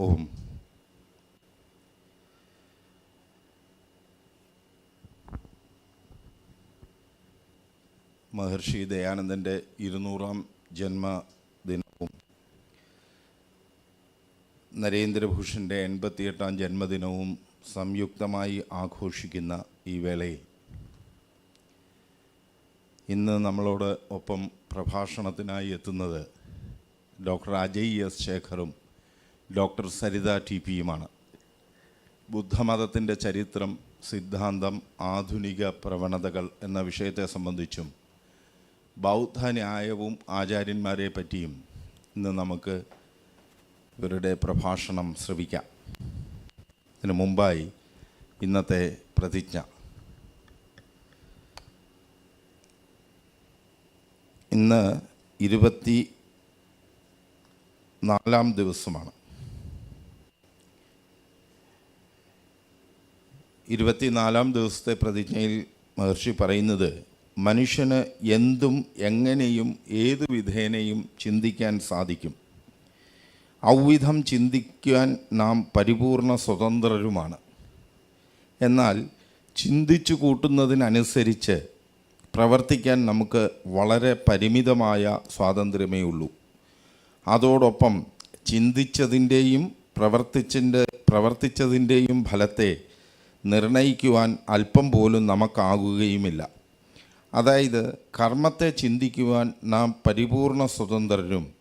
ഓം മഹർഷി ദയാനന്ദന്റെ ഇരുന്നൂറാം ജന്മദിനവും നരേന്ദ്രഭൂഷന്റെ എൺപത്തിയെട്ടാം ജന്മദിനവും സംയുക്തമായി ആഘോഷിക്കുന്ന ഈ വേളയിൽ ഇന്ന് നമ്മളോട് ഒപ്പം പ്രഭാഷണത്തിനായി എത്തുന്നത് ഡോക്ടർ അജയ് എസ് ശേഖറും ഡോക്ടർ സരിത ടി പിയുമാണ്. ബുദ്ധമതത്തിന്റെ ചരിത്രം സിദ്ധാന്തം ആധുനിക പ്രവണതകൾ എന്ന വിഷയത്തെ സംബന്ധിച്ചും ബൗദ്ധ ന്യായവും ആചാര്യന്മാരെ പറ്റിയും ഇന്ന് നമുക്ക് ഇവരുടെ പ്രഭാഷണം ശ്രവിക്കാം. ഇതിനു മുമ്പായി ഇന്നത്തെ പ്രതിജ്ഞ. ഇന്ന് ഇരുപത്തി നാലാം ദിവസമാണ്. ഇരുപത്തിനാലാം ദിവസത്തെ പ്രതിജ്ഞയിൽ മഹർഷി പറയുന്നത് മനുഷ്യന് എന്തും എങ്ങനെയും ഏതു വിധേനയും ചിന്തിക്കാൻ സാധിക്കും. ഔവിധം ചിന്തിക്കാൻ നാം പരിപൂർണ സ്വതന്ത്രരുമാണ്. എന്നാൽ ചിന്തിച്ചു കൂട്ടുന്നതിനനുസരിച്ച് പ്രവർത്തിക്കാൻ നമുക്ക് വളരെ പരിമിതമായ സ്വാതന്ത്ര്യമേ ഉള്ളൂ. അതോടൊപ്പം ചിന്തിച്ചതിന്റെയും പ്രവർത്തിച്ചിന്റെ പ്രവർത്തിച്ചതിന്റെയും ഫലത്തെ നിർണയിക്കുവാൻ അല്പം പോലും നമുക്കാകുകയുമില്ല. അതായത് കർമ്മത്തെ ചിന്തിക്കുവാൻ നാം പരിപൂർണ സ്വതന്ത്രരും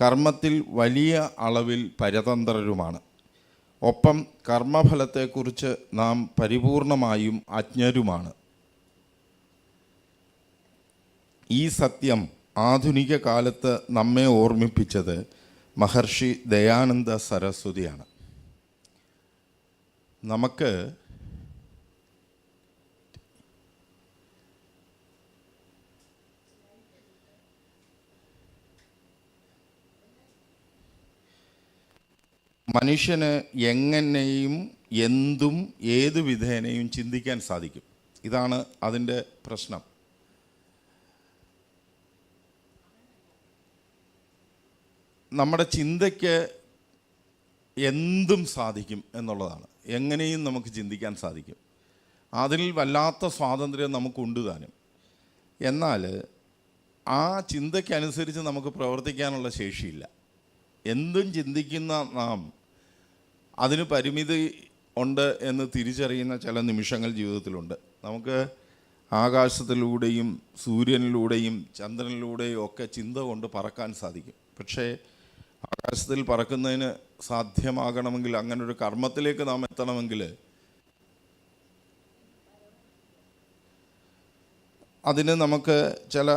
കർമ്മത്തിൽ വലിയ അളവിൽ പരതന്ത്രരുമാണ്. ഒപ്പം കർമ്മഫലത്തെക്കുറിച്ച് നാം പരിപൂർണമായും അജ്ഞരുമാണ്. ഈ സത്യം ആധുനിക കാലത്ത് നമ്മെ ഓർമ്മിപ്പിച്ചത് മഹർഷി ദയാനന്ദ സരസ്വതിയാണ്. നമുക്ക് മനുഷ്യന് എങ്ങനെയും എന്തും ഏതു വിധേനയും ചിന്തിക്കാൻ സാധിക്കും. ഇതാണ് അതിന്റെ പ്രശ്നം. നമ്മുടെ ചിന്തയ്ക്ക് എന്തും സാധിക്കും എന്നുള്ളതാണ്. എങ്ങനെയും നമുക്ക് ചിന്തിക്കാൻ സാധിക്കും. അതിൽ വല്ലാത്ത സ്വാതന്ത്ര്യം നമുക്കുണ്ട് താനും. എന്നാൽ ആ ചിന്തയ്ക്കനുസരിച്ച് നമുക്ക് പ്രവർത്തിക്കാനുള്ള ശേഷിയില്ല. എന്തും ചിന്തിക്കുന്ന നാം അതിന് പരിമിതി ഉണ്ട് എന്ന് തിരിച്ചറിയുന്ന ചില നിമിഷങ്ങൾ ജീവിതത്തിലുണ്ട്. നമുക്ക് ആകാശത്തിലൂടെയും സൂര്യനിലൂടെയും ചന്ദ്രനിലൂടെയും ഒക്കെ ചിന്ത കൊണ്ട് പറക്കാൻ സാധിക്കും. പക്ഷേ ആകാശത്തിൽ പറക്കുന്നതിന് സാധ്യമാകണമെങ്കിൽ ഒരു കർമ്മത്തിലേക്ക് നാം എത്തണമെങ്കിൽ അതിന് നമുക്ക് ചില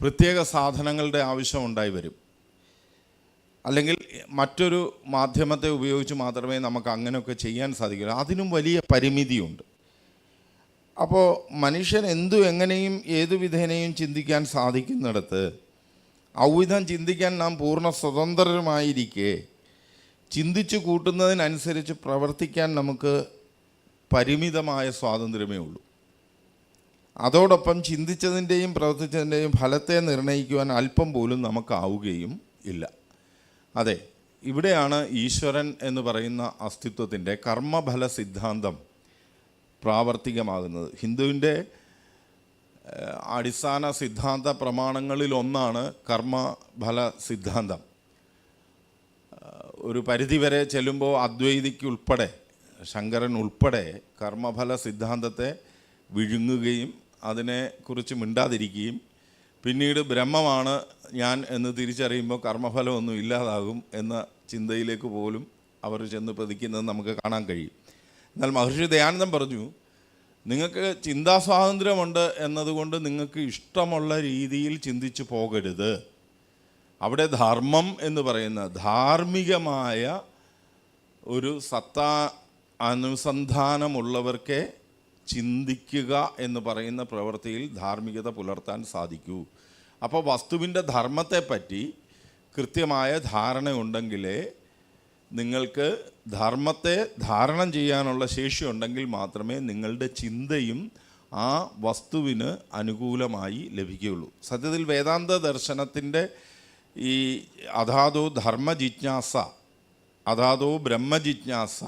പ്രത്യേക സാധനങ്ങളുടെ ആവശ്യം ഉണ്ടായി വരും. അല്ലെങ്കിൽ മറ്റൊരു മാധ്യമത്തെ ഉപയോഗിച്ച് മാത്രമേ നമുക്ക് അങ്ങനെയൊക്കെ ചെയ്യാൻ സാധിക്കുള്ളൂ അതിനും വലിയ പരിമിതിയുണ്ട്. അപ്പോൾ മനുഷ്യൻ എന്തു എങ്ങനെയും ഏതു വിധേനയും ചിന്തിക്കാൻ സാധിക്കുന്നിടത്ത് ഔവിധം ചിന്തിക്കാൻ നാം പൂർണ സ്വതന്ത്രരുമായിരിക്കെ ചിന്തിച്ചു കൂട്ടുന്നതിനനുസരിച്ച് പ്രവർത്തിക്കാൻ നമുക്ക് പരിമിതമായ സ്വാതന്ത്ര്യമേ ഉള്ളൂ. അതോടൊപ്പം ചിന്തിച്ചതിന്റെയും പ്രവർത്തിച്ചതിന്റെയും ഫലത്തെ നിർണയിക്കുവാൻ അല്പം പോലും നമുക്കാവുകയും ഇല്ല. അതെ. ഇവിടെയാണ് ഈശ്വരൻ എന്ന് പറയുന്ന അസ്തിത്വത്തിന്റെ കർമ്മഫല സിദ്ധാന്തം പ്രാവർത്തികമാകുന്നത്. ഹിന്ദുവിന്റെ അടിസ്ഥാന സിദ്ധാന്ത പ്രമാണങ്ങളിൽ ഒന്നാണ് കർമ്മഫല സിദ്ധാന്തം. ഒരു പരിധിവരെ ചെല്ലുമ്പോൾ അദ്വൈതിക്ക് ഉൾപ്പെടെ ശങ്കരൻ ഉൾപ്പെടെ കർമ്മഫല സിദ്ധാന്തത്തെ വിഴുങ്ങുകയും അതിനെക്കുറിച്ച് മിണ്ടാതിരിക്കുകയും പിന്നീട് ബ്രഹ്മമാണ് ഞാൻ എന്ന് തിരിച്ചറിയുമ്പോൾ കർമ്മഫലമൊന്നും ഇല്ലാതാകും എന്ന ചിന്തയിലേക്ക് പോലും അവർ ചെന്ന് പതിക്കുന്നത് നമുക്ക് കാണാൻ കഴിയും. എന്നാൽ മഹർഷി ദയാനന്ദം പറഞ്ഞു നിങ്ങൾക്ക് ചിന്താ സ്വാതന്ത്ര്യമുണ്ട് എന്നതുകൊണ്ട് നിങ്ങൾക്ക് ഇഷ്ടമുള്ള രീതിയിൽ ചിന്തിച്ച് പോകരുത്. അവിടെ ധർമ്മം എന്ന് പറയുന്ന ധാർമ്മികമായ ഒരു സത്താ അനുസന്ധാനമുള്ളവർക്കേ ചിന്തിക്കുക എന്ന് പറയുന്ന പ്രവൃത്തിയിൽ ധാർമ്മികത പുലർത്താൻ സാധിക്കൂ. അപ്പോൾ വസ്തുവിന്റെ ധർമ്മത്തെപ്പറ്റി കൃത്യമായ ധാരണ ഉണ്ടെങ്കിലേ നിങ്ങൾക്ക് ധർമ്മത്തെ ധാരണം ചെയ്യാനുള്ള ശേഷി ഉണ്ടെങ്കിൽ മാത്രമേ നിങ്ങളുടെ ചിന്തയും ആ വസ്തുവിന് അനുകൂലമായി ലഭിക്കുകയുള്ളൂ. സത്യത്തിൽ വേദാന്ത ദർശനത്തിന്റെ ഈ അതാതോ ധർമ്മ ജിജ്ഞാസ അതാതോ ബ്രഹ്മജിജ്ഞാസ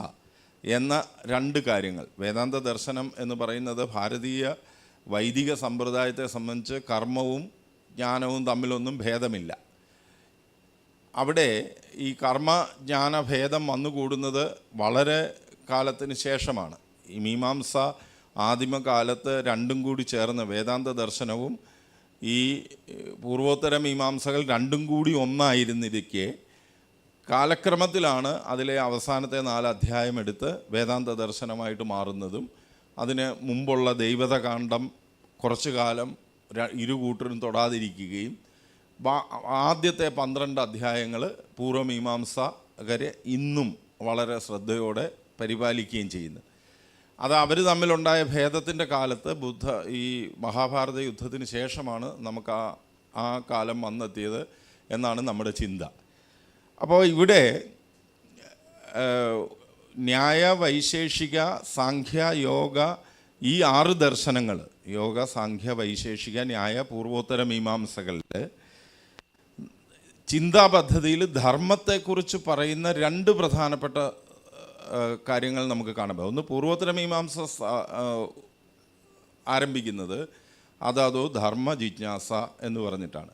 എന്ന രണ്ട് കാര്യങ്ങൾ. വേദാന്ത ദർശനം എന്ന് പറയുന്നത് ഭാരതീയ വൈദിക സമ്പ്രദായത്തെ സംബന്ധിച്ച് കർമ്മവും ജ്ഞാനവും തമ്മിലൊന്നും ഭേദമില്ല. അവിടെ ഈ കർമ്മ ജ്ഞാന ഭേദം വന്നുകൂടുന്നത് വളരെ കാലത്തിന് ശേഷമാണ്. ഈ മീമാംസ ആദിമകാലത്ത് രണ്ടും കൂടി ചേർന്ന് വേദാന്ത ദർശനവും ഈ പൂർവോത്തര മീമാംസകൾ രണ്ടും കൂടി ഒന്നായിരുന്നിരിക്കെ കാലക്രമത്തിലാണ് അതിലെ അവസാനത്തെ നാല് അധ്യായം എടുത്ത് വേദാന്ത ദർശനമായിട്ട് മാറുന്നതും അതിന് മുമ്പുള്ള ദൈവതകാന്ഡം കുറച്ചു കാലം ഇരു കൂട്ടരും തൊടാതിരിക്കുകയും ആദ്യത്തെ പന്ത്രണ്ട് അധ്യായങ്ങൾ പൂർവമീമാംസകരെ ഇന്നും വളരെ ശ്രദ്ധയോടെ പരിപാലിക്കുകയും ചെയ്യുന്നു. അത് അവർ തമ്മിലുണ്ടായ ഭേദത്തിന്റെ കാലത്ത് ബുദ്ധ ഈ മഹാഭാരത യുദ്ധത്തിന് ശേഷമാണ് നമുക്ക് ആ ആ കാലം വന്നെത്തിയത് എന്നാണ് നമ്മുടെ ചിന്ത. അപ്പോൾ ഇവിടെ ന്യായ വൈശേഷിക സാഖ്യ യോഗ ഈ ആറ് ദർശനങ്ങൾ യോഗ സാഖ്യ വൈശേഷിക ന്യായ പൂർവോത്തര മീമാംസകളിൽ ചിന്താ പദ്ധതിയിൽ ധർമ്മത്തെക്കുറിച്ച് പറയുന്ന രണ്ട് പ്രധാനപ്പെട്ട കാര്യങ്ങൾ നമുക്ക് പറ്റും. ഒന്ന് പൂർവോത്തര മീമാംസ ആരംഭിക്കുന്നത് അതാതോ ധർമ്മ ജിജ്ഞാസ എന്ന് പറഞ്ഞിട്ടാണ്.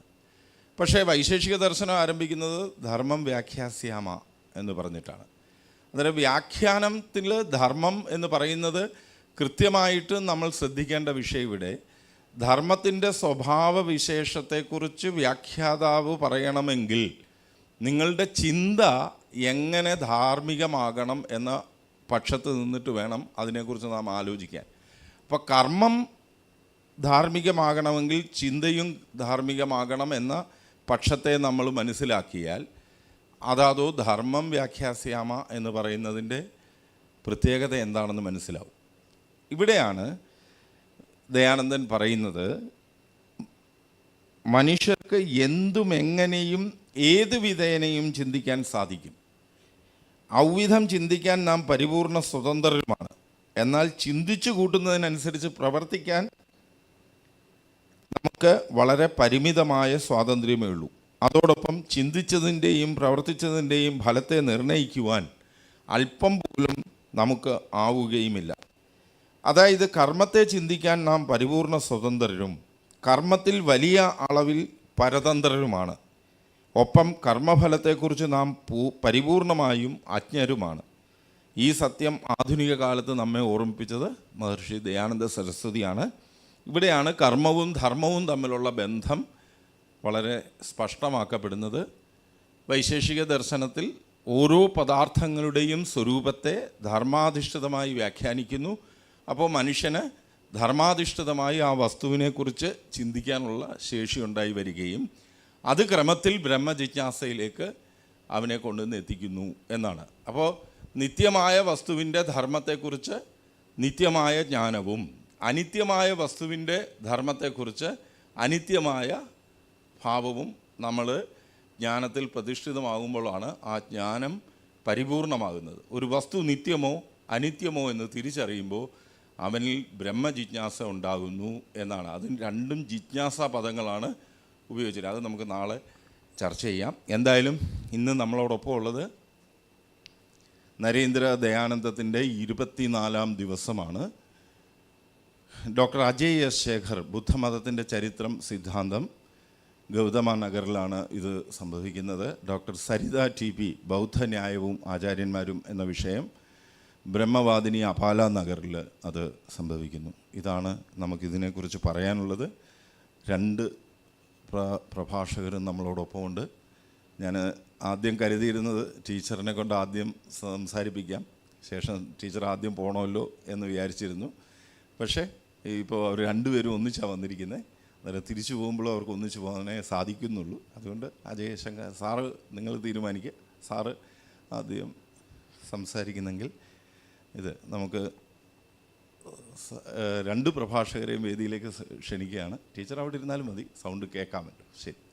പക്ഷേ വൈശേഷിക ദർശനം ആരംഭിക്കുന്നത് ധർമ്മം വ്യാഖ്യാസ്യാമ എന്ന് പറഞ്ഞിട്ടാണ്. അന്നേരം വ്യാഖ്യാനത്തിൽ ധർമ്മം എന്ന് പറയുന്നത് കൃത്യമായിട്ട് നമ്മൾ ശ്രദ്ധിക്കേണ്ട വിഷയം ഇവിടെ. ധർമ്മത്തിന്റെ സ്വഭാവ വിശേഷത്തെക്കുറിച്ച് വ്യാഖ്യാതാവ് പറയണമെങ്കിൽ നിങ്ങളുടെ ചിന്ത എങ്ങനെ ധാർമ്മികമാകണം എന്ന പക്ഷത്ത് നിന്നിട്ട് വേണം അതിനെക്കുറിച്ച് നാം ആലോചിക്കാൻ. അപ്പോൾ കർമ്മം ധാർമ്മികമാകണമെങ്കിൽ ചിന്തയും ധാർമ്മികമാകണം എന്ന പക്ഷത്തെ നമ്മൾ മനസ്സിലാക്കിയാൽ അതാതോ ധർമ്മം വ്യാഖ്യാസ്യാമ എന്ന് പറയുന്നതിന്റെ പ്രത്യേകത എന്താണെന്ന് മനസ്സിലാവും. ഇവിടെയാണ് ദയാനന്ദൻ പറയുന്നത് മനുഷ്യർക്ക് എന്തും എങ്ങനെയും ഏത് വിധേനയും ചിന്തിക്കാൻ സാധിക്കും. ഔവിധം ചിന്തിക്കാൻ നാം പരിപൂർണ സ്വതന്ത്രരുമാണ്. എന്നാൽ ചിന്തിച്ചു കൂട്ടുന്നതിനനുസരിച്ച് പ്രവർത്തിക്കാൻ നമുക്ക് വളരെ പരിമിതമായ സ്വാതന്ത്ര്യമേ ഉള്ളൂ. അതോടൊപ്പം ചിന്തിച്ചതിന്റെയും പ്രവർത്തിച്ചതിന്റെയും ഫലത്തെ നിർണയിക്കുവാൻ അല്പം പോലും നമുക്ക് ആവുകയുമില്ല. അതായത് കർമ്മത്തെ ചിന്തിക്കാൻ നാം പരിപൂർണ സ്വതന്ത്രരും കർമ്മത്തിൽ വലിയ അളവിൽ പരതന്ത്രരുമാണ്. ഒപ്പം കർമ്മഫലത്തെക്കുറിച്ച് നാം പൂ പരിപൂർണമായും അജ്ഞരുമാണ്. ഈ സത്യം ആധുനിക കാലത്ത് നമ്മെ ഓർമ്മിപ്പിച്ചത് മഹർഷി ദയാനന്ദ സരസ്വതിയാണ്. ഇവിടെയാണ് കർമ്മവും ധർമ്മവും തമ്മിലുള്ള ബന്ധം വളരെ സ്പഷ്ടമാക്കപ്പെടുന്നത്. വൈശേഷിക ദർശനത്തിൽ ഓരോ പദാർത്ഥങ്ങളുടെയും സ്വരൂപത്തെ ധർമാധിഷ്ഠിതമായി വ്യാഖ്യാനിക്കുന്നു. അപ്പോൾ മനുഷ്യന് ധർമാധിഷ്ഠിതമായി ആ വസ്തുവിനെക്കുറിച്ച് ചിന്തിക്കാനുള്ള ശേഷി ഉണ്ടായി വരികയും അത് ക്രമത്തിൽ ബ്രഹ്മജിജ്ഞാസയിലേക്ക് അവനെ കൊണ്ടുവന്ന് എത്തിക്കുന്നു എന്നാണ്. അപ്പോൾ നിത്യമായ വസ്തുവിന്റെ ധർമ്മത്തെക്കുറിച്ച് നിത്യമായ ജ്ഞാനവും അനിത്യമായ വസ്തുവിന്റെ ധർമ്മത്തെക്കുറിച്ച് അനിത്യമായ ഭാവവും നമ്മൾ ജ്ഞാനത്തിൽ പ്രതിഷ്ഠിതമാകുമ്പോഴാണ് ആ ജ്ഞാനം പരിപൂർണമാകുന്നത്. ഒരു വസ്തു നിത്യമോ അനിത്യമോ എന്ന് തിരിച്ചറിയുമ്പോൾ അവനിൽ ബ്രഹ്മജിജ്ഞാസ ഉണ്ടാകുന്നു എന്നാണ്. അതിന് രണ്ടും ജിജ്ഞാസ പദങ്ങളാണ് ഉപയോഗിച്ചത്. അത് നമുക്ക് നാളെ ചർച്ച ചെയ്യാം. എന്തായാലും ഇന്ന് നമ്മളോടൊപ്പം ഉള്ളത് നരേന്ദ്ര ദയാനന്ദത്തിന്റെ ഇരുപത്തിനാലാം ദിവസമാണ്. ഡോക്ടർ അജയ് എസ് ശേഖർ ബുദ്ധമതത്തിന്റെ ചരിത്രം സിദ്ധാന്തം ഗൗതമ നഗറിലാണ് ഇത് സംഭവിക്കുന്നത്. ഡോക്ടർ സരിത ടി പി ബൗദ്ധന്യായവും ആചാര്യന്മാരും എന്ന വിഷയം ബ്രഹ്മവാദിനി അപാല നഗറിൽ അത് സംഭവിക്കുന്നു. ഇതാണ് നമുക്കിതിനെക്കുറിച്ച് പറയാനുള്ളത്. രണ്ട് പ്ര പ്രഭാഷകരും നമ്മളോടൊപ്പമുണ്ട്. ഞാൻ ആദ്യം കരുതിയിരുന്നത് ടീച്ചറിനെ കൊണ്ട് ആദ്യം സംസാരിപ്പിക്കാം. ശേഷം ടീച്ചർ ആദ്യം പോകണമല്ലോ എന്ന് വിചാരിച്ചിരുന്നു. പക്ഷേ ഇപ്പോൾ അവർ രണ്ടുപേരും ഒന്നിച്ചാണ് വന്നിരിക്കുന്നത് അന്നേരം തിരിച്ചു പോകുമ്പോഴും അവർക്ക് ഒന്നിച്ച് പോകാനേ സാധിക്കുന്നുള്ളൂ. അതുകൊണ്ട് അജയ് ശങ്കർ സാറ് നിങ്ങൾ തീരുമാനിക്കുക സാറ് ആദ്യം സംസാരിക്കുന്നെങ്കിൽ ഇത് നമുക്ക് രണ്ട് പ്രഭാഷകരെയും വേദിയിലേക്ക് ക്ഷണിക്കുകയാണ്. ടീച്ചർ അവിടെ ഇരുന്നാലും മതി. സൗണ്ട് കേൾക്കാൻ പറ്റും. ശരി.